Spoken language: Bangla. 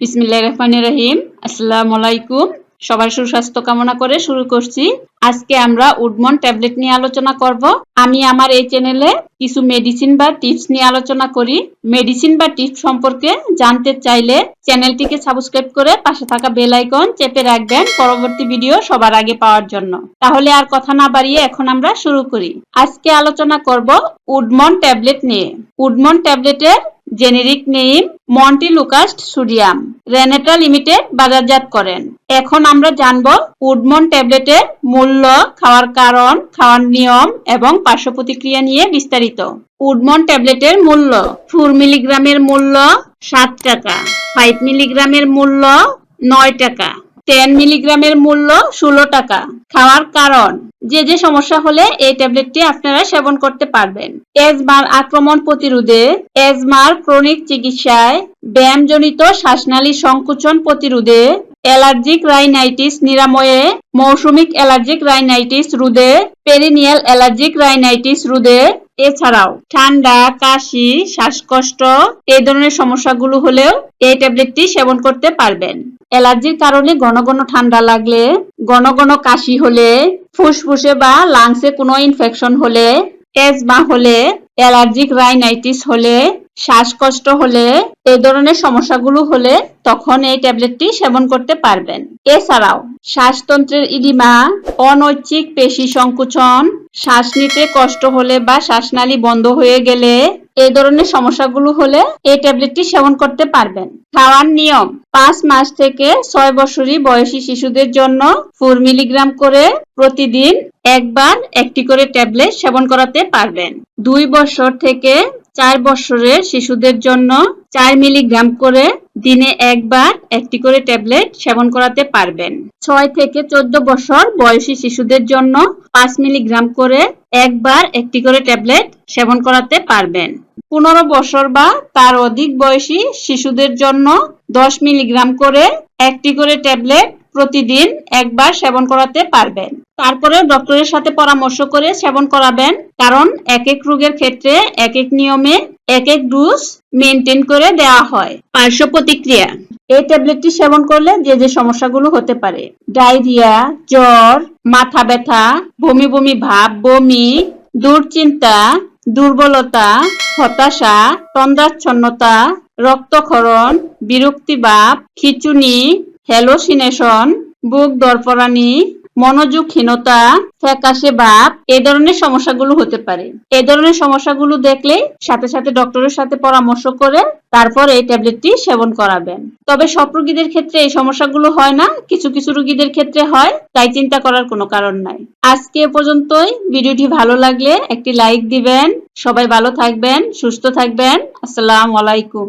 রহমানির রহিম। আসসালামু আলাইকুম সবার সুস্বাস্থ্য কামনা করে শুরু করছি। আজকে আমরা উডমন ট্যাবলেট নিয়ে আলোচনা করব। আমি আমার এই চ্যানেলে কিছু মেডিসিন বা টিপস নিয়ে আলোচনা করি। মেডিসিন বা টিপস সম্পর্কে জানতে চাইলে চ্যানেলটিকে সাবস্ক্রাইব করে পাশে থাকা বেল আইকন চেপে রাখবেন পরবর্তী ভিডিও সবার আগে পাওয়ার জন্য। তাহলে আর কথা না বাড়িয়ে এখন আমরা শুরু করি। আজকে আলোচনা করব উডমন ট্যাবলেট নিয়ে। উডমন ট্যাবলেটের generic name montelukast sodium Renata limited বাজারজাত করেন। এখন আমরা জানব উডমন ট্যাবলেটের মূল্য, খাওয়ার কারণ, খাওয়ার নিয়ম এবং পার্শ্ব প্রতিক্রিয়া নিয়ে বিস্তারিত। উডমন ট্যাবলেটের মূল্য, ফোর মিলিগ্রামের মূল্য, সাত টাকা। ফাইভ মিলিগ্রামের মূল্য, নয় টাকা। টেন মিলিগ্রামের মূল্য, ষোলো টাকা। খাওয়ার কারণ যে যে সমস্যা হলে এই ট্যাবলেটটি আপনারা সেবন করতে পারবেন। এজমার আক্রমণ প্রতিরোধে এজমার ক্রনিক চিকিৎসায় ব্যায়ামজনিত শ্বাসনালী সংকুচন প্রতিরোধে অ্যালার্জিক রাইনাইটিস নিরাময়ে, মৌসুমিক অ্যালার্জিক রাইনাইটিস রোধে, পেরিনিয়াল অ্যালার্জিক রাইনাইটিস রোধে। এছাড়াও ঠান্ডা, কাশি, শ্বাসকষ্ট, এই ধরনের সমস্যাগুলো হলেও এই ট্যাবলেটটি সেবন করতে পারবেন। অ্যালার্জির কারণে ঘন ঘন ঠান্ডা লাগলে, ঘন ঘন কাশি হলে ফুসফুসে বা লাংসে কোনো ইনফেকশন হলে এজমা হলে অ্যালার্জিক রাইনাইটিস হলে শ্বাসকষ্ট হলে এই ধরনের সমস্যাগুলো হলে তখন এই ট্যাবলেটটি সেবন করতে পারবেন। এছাড়াও, শ্বাসতন্ত্রের ইডিমা অনৈচ্ছিক পেশি সংকুচন, শ্বাস নিতে কষ্ট হলে বা শ্বাসনালী বন্ধ হয়ে গেলে এই ধরনের সমস্যাগুলো হলে এই ট্যাবলেটটি সেবন করতে পারবেন। খাওয়ার নিয়ম, পাঁচ মাস থেকে ছয় বছরই বয়সী শিশুদের জন্য ফোর মিলিগ্রাম করে প্রতিদিন একবার একটি করে ট্যাবলেট সেবন করাতে পারবেন। দুই বছর থেকে চার বছরের শিশুদের জন্য চার মিলিগ্রাম করে দিনে একবার একটি করে ট্যাবলেট সেবন করাতে পারবেন। ছয় থেকে চোদ্দ বছর বয়সী শিশুদের জন্য পাঁচ মিলিগ্রাম করে একবার একটি করে ট্যাবলেট সেবন করাতে পারবেন। পনেরো বছর বা তার অধিক বয়সী শিশুদের জন্য দশ মিলিগ্রাম করে একটি করে ট্যাবলেট প্রতিদিন একবার সেবন করাতে পারবেন। তারপরে ডক্টরের সাথে পরামর্শ করে সেবন করাবেন। কারণ এক এক রোগের ক্ষেত্রে এক এক নিয়মে এক এক ডোজ মেনটেন করে দেওয়া হয়। পার্শ্ব প্রতিক্রিয়া। এই ট্যাবলেটটি সেবন করলে যে যে সমস্যাগুলো হতে পারে। ডায়রিয়া, জ্বর, মাথা ব্যথা, বমি বমি ভাব, বমি, দুশ্চিন্তা, দুর্বলতা, হতাশা, তন্দ্রাচ্ছন্নতা, রক্তক্ষরণ, বিরক্তিভাব, খিচুনি, হ্যালোসিনেশন, বুক দরপরানি মনোযোগহীনতা, ফ্যাকাশে ভাব এ ধরনের সমস্যাগুলো হতে পারে। এ ধরনের সমস্যাগুলো দেখলে সাথে সাথে ডক্টরের সাথে পরামর্শ করে তারপর এই ট্যাবলেটটি সেবন করাবেন। তবে সব রোগীদের ক্ষেত্রে এই সমস্যাগুলো হয় না, কিছু কিছু রোগীদের ক্ষেত্রে হয়, তাই চিন্তা করার কোনো কারণ নাই। আজকে এ পর্যন্তই, ভিডিওটি ভালো লাগলে একটি লাইক দিবেন, সবাই ভালো থাকবেন, সুস্থ থাকবেন, আসসালামু আলাইকুম।